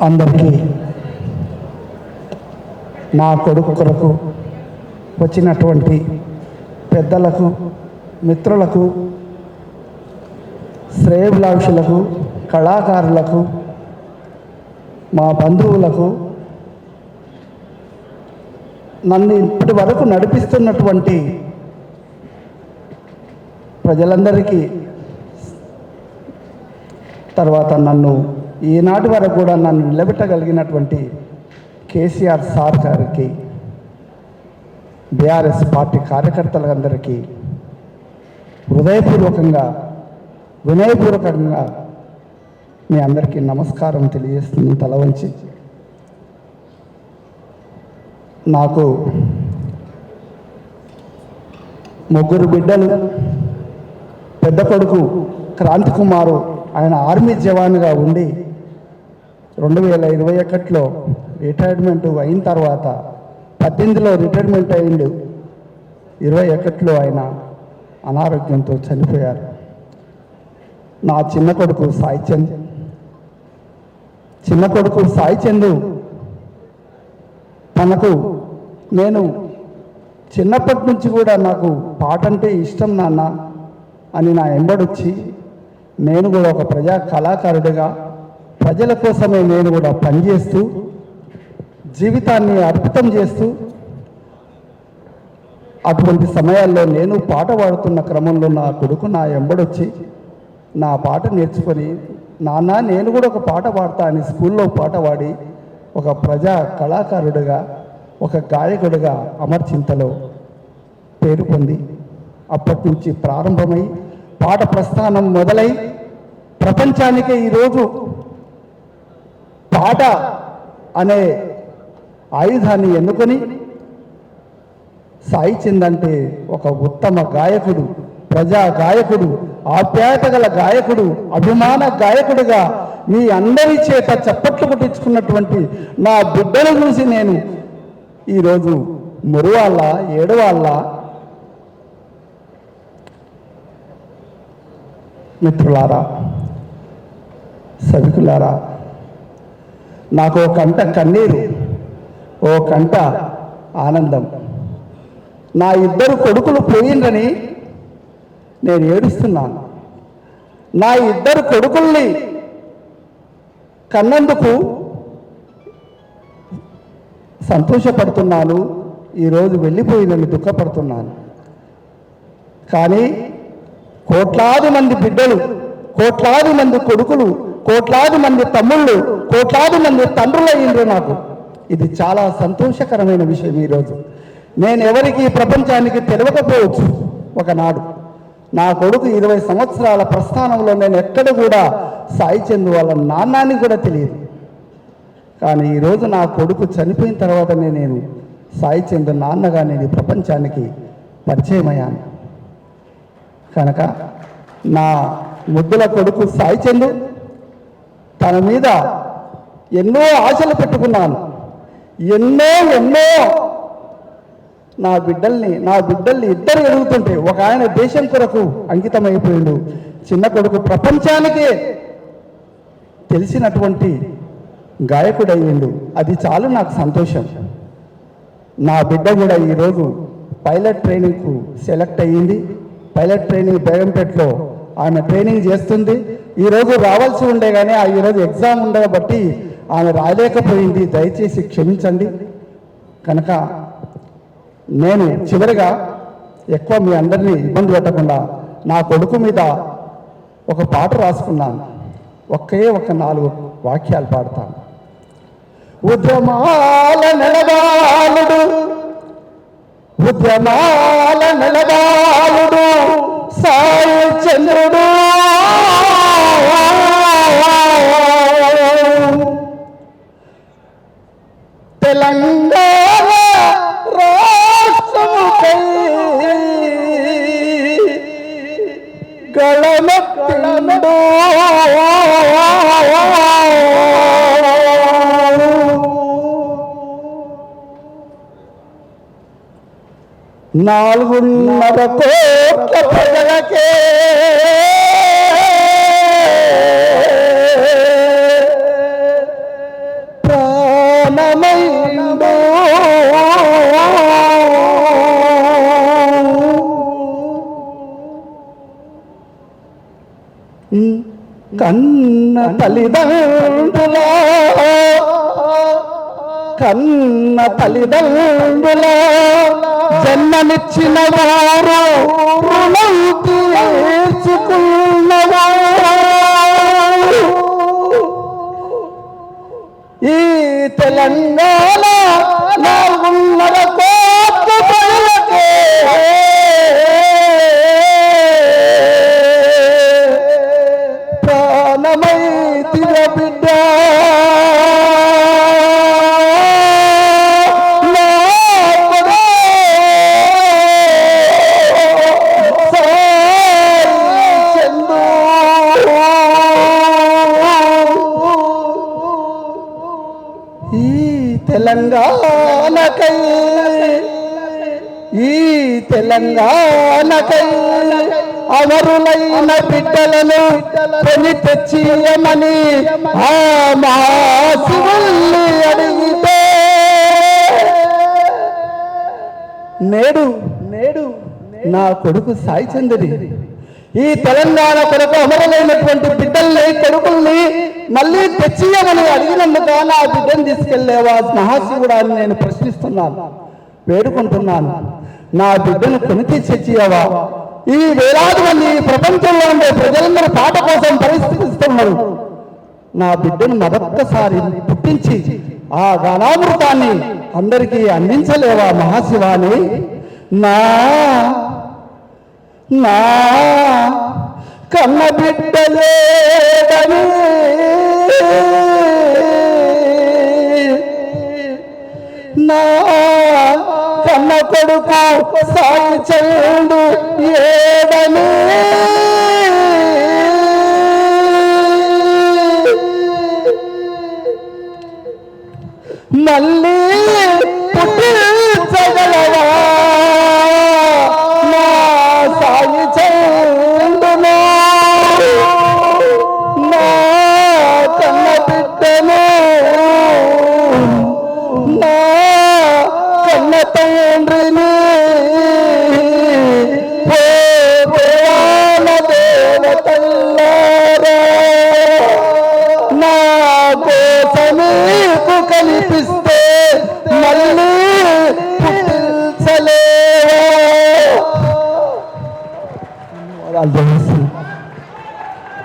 అందరికీ నా కొడుకు కొరకు వచ్చినటువంటి పెద్దలకు మిత్రులకు శ్రేయభిలాషులకు కళాకారులకు మా బంధువులకు నన్ను ఇప్పటి వరకు నడిపిస్తున్నటువంటి ప్రజలందరికీ తర్వాత నన్ను ఈనాటి వరకు కూడా నన్ను నిలబెట్టగలిగినటువంటి కేసీఆర్ సార్ గారికి బీఆర్ఎస్ పార్టీ కార్యకర్తలందరికీ హృదయపూర్వకంగా వినయపూర్వకంగా మీ అందరికీ నమస్కారం తెలియజేస్తుంది తల వంచి. నాకు ముగ్గురు బిడ్డలు పెద్ద కొడుకు క్రాంతి కుమారు ఆయన ఆర్మీ జవాన్గా ఉండి రెండు వేల ఇరవై ఒకటిలో రిటైర్మెంట్ అయిన తర్వాత పద్దెనిమిదిలో రిటైర్మెంట్ అయిండు. ఇరవై ఒకటిలో ఆయన అనారోగ్యంతో చనిపోయారు. నా చిన్న కొడుకు సాయి చంద్. చిన్న కొడుకు సాయి చందు తనకు నేను చిన్నప్పటి నుంచి కూడా నాకు పాట అంటే ఇష్టం నాన్న అని నా ఎంబడొచ్చి నేను కూడా ఒక ప్రజా కళాకారుడిగా ప్రజల కోసమే నేను కూడా పనిచేస్తూ జీవితాన్ని అర్పితం చేస్తూ అటువంటి సమయాల్లో నేను పాట పాడుతున్న క్రమంలో నా కొడుకు నా ఎంబడొచ్చి నా పాట నేర్చుకొని నాన్న నేను కూడా ఒక పాట పాడతా అని స్కూల్లో పాట పాడి ఒక ప్రజా కళాకారుడిగా ఒక గాయకుడిగా అమర్చింతలో పేరు పొంది అప్పటి నుంచి ప్రారంభమై పాట ప్రస్థానం మొదలై ప్రపంచానికే ఈరోజు పాట అనే ఆయుధాన్ని ఎన్నుకొని సాయి చంద్ అంటే ఒక ఉత్తమ గాయకుడు ప్రజా గాయకుడు ఆప్యాయత గల గాయకుడు అభిమాన గాయకుడిగా మీ అందరి చేత చప్పట్లు కొట్టించుకున్నటువంటి నా బిడ్డను చూసి నేను ఈరోజు మురువాళ్ళ ఏడవాళ్ళ మిత్రులారా సభికులారా నాకు ఓ కంట కన్నీరు ఓ కంట ఆనందం. నా ఇద్దరు కొడుకులు పోయిందని నేను ఏడుస్తున్నాను. నా ఇద్దరు కొడుకుల్ని కన్నందుకు సంతోషపడుతున్నాను. ఈరోజు వెళ్ళిపోయిందని దుఃఖపడుతున్నాను. కానీ కోట్లాది మంది బిడ్డలు కోట్లాది మంది కొడుకులు కోట్లాది మంది తమ్ముళ్ళు కోట్లాది మంది తండ్రులు అయ్యిండ్రు నాకు. ఇది చాలా సంతోషకరమైన విషయం ఈరోజు. నేను ఎవరికి ప్రపంచానికి తెలియకపోవచ్చు ఒకనాడు. నా కొడుకు ఇరవై సంవత్సరాల ప్రస్థానంలో నేను ఎక్కడ కూడా సాయి చందు వాళ్ళ నాన్నాన్ని కూడా తెలియదు. కానీ ఈరోజు నా కొడుకు చనిపోయిన తర్వాతనే నేను సాయి చంద్ర నాన్నగా నేను ఈ ప్రపంచానికి పరిచయమయ్యాను. కనుక నా ముద్దుల కొడుకు సాయి చందు తన మీద ఎన్నో ఆశలు పెట్టుకున్నాను. ఎన్నో ఎన్నో నా బిడ్డల్ని నా బిడ్డల్ని ఇద్దరు ఎదుగుతుంటే ఒక ఆయన దేశం కొరకు అంకితమైపోయాడు. చిన్న కొడుకు ప్రపంచానికే తెలిసినటువంటి గాయకుడయ్యిండు. అది చాలు నాకు సంతోషం. నా బిడ్డ కూడా ఈరోజు పైలట్ ట్రైనింగ్కు సెలెక్ట్ అయ్యింది. పైలట్ ట్రైనింగ్ బేగంపేటలో ఆమె ట్రైనింగ్ చేస్తుంది. ఈరోజు రావాల్సి ఉండే కానీ ఆ ఈరోజు ఎగ్జామ్ ఉండే బట్టి ఆమె రాలేకపోయింది. దయచేసి క్షమించండి. కనుక నేను చివరిగా ఎక్కువ మీ అందరినీ ఇబ్బంది పెట్టకుండా నా కొడుకు మీద ఒక పాట రాసుకున్నాను. ఒకే ఒక నాలుగు వాక్యాలు పాడతాను ఉద్యమాల నిలబాలుడు ఉద్యమాల నిలబాలుడు సాయి చంద్రుడు. నాలుగున్నర కోట్ల ప్రజలకే. ప్రాణమైందో. కన్న తల్లిదండ్రుల. కన్న తల్లిదండ్రుల జన్మనిచ్చిన వారు రుణం తీర్చుకున్నవారు. ఈ తెలంగాణ నాలుగున్నర కోట్ల ప్రజలకే. తెలంగాణకై. ఈ తెలంగాణకై అమరులైన బిడ్డలను కొని తెచ్చియమని ఆ మహాశివుల్ని అడిగితే. నేడు నేడు నా కొడుకు సాయి చంద్రుడి ఈ తెలంగాణ కొరకు అమరులైనటువంటి బిడ్డ కొడుకుల్ని మళ్ళీ తెచ్చియమని అడిగినందుకు నా బిడ్డను తీసుకెళ్ళేవా మహాశివుడా అని నేను ప్రశ్నిస్తున్నాను వేడుకుంటున్నాను. నా బిడ్డను కొని తెచ్చియవా ఈ వేలాది మంది ప్రపంచంలో ఉండే ప్రజలందరూ పాట కోసం పరిస్థితిస్తున్నారు. నా బిడ్డను మరొక్కసారి పుట్టించి ఆ గానామృతాన్ని అందరికీ అందించలేవా మహాశివాని? నా నా కన్న బిడ్డలే కొడుకు సాయి చెల్లు ఏడని al Dios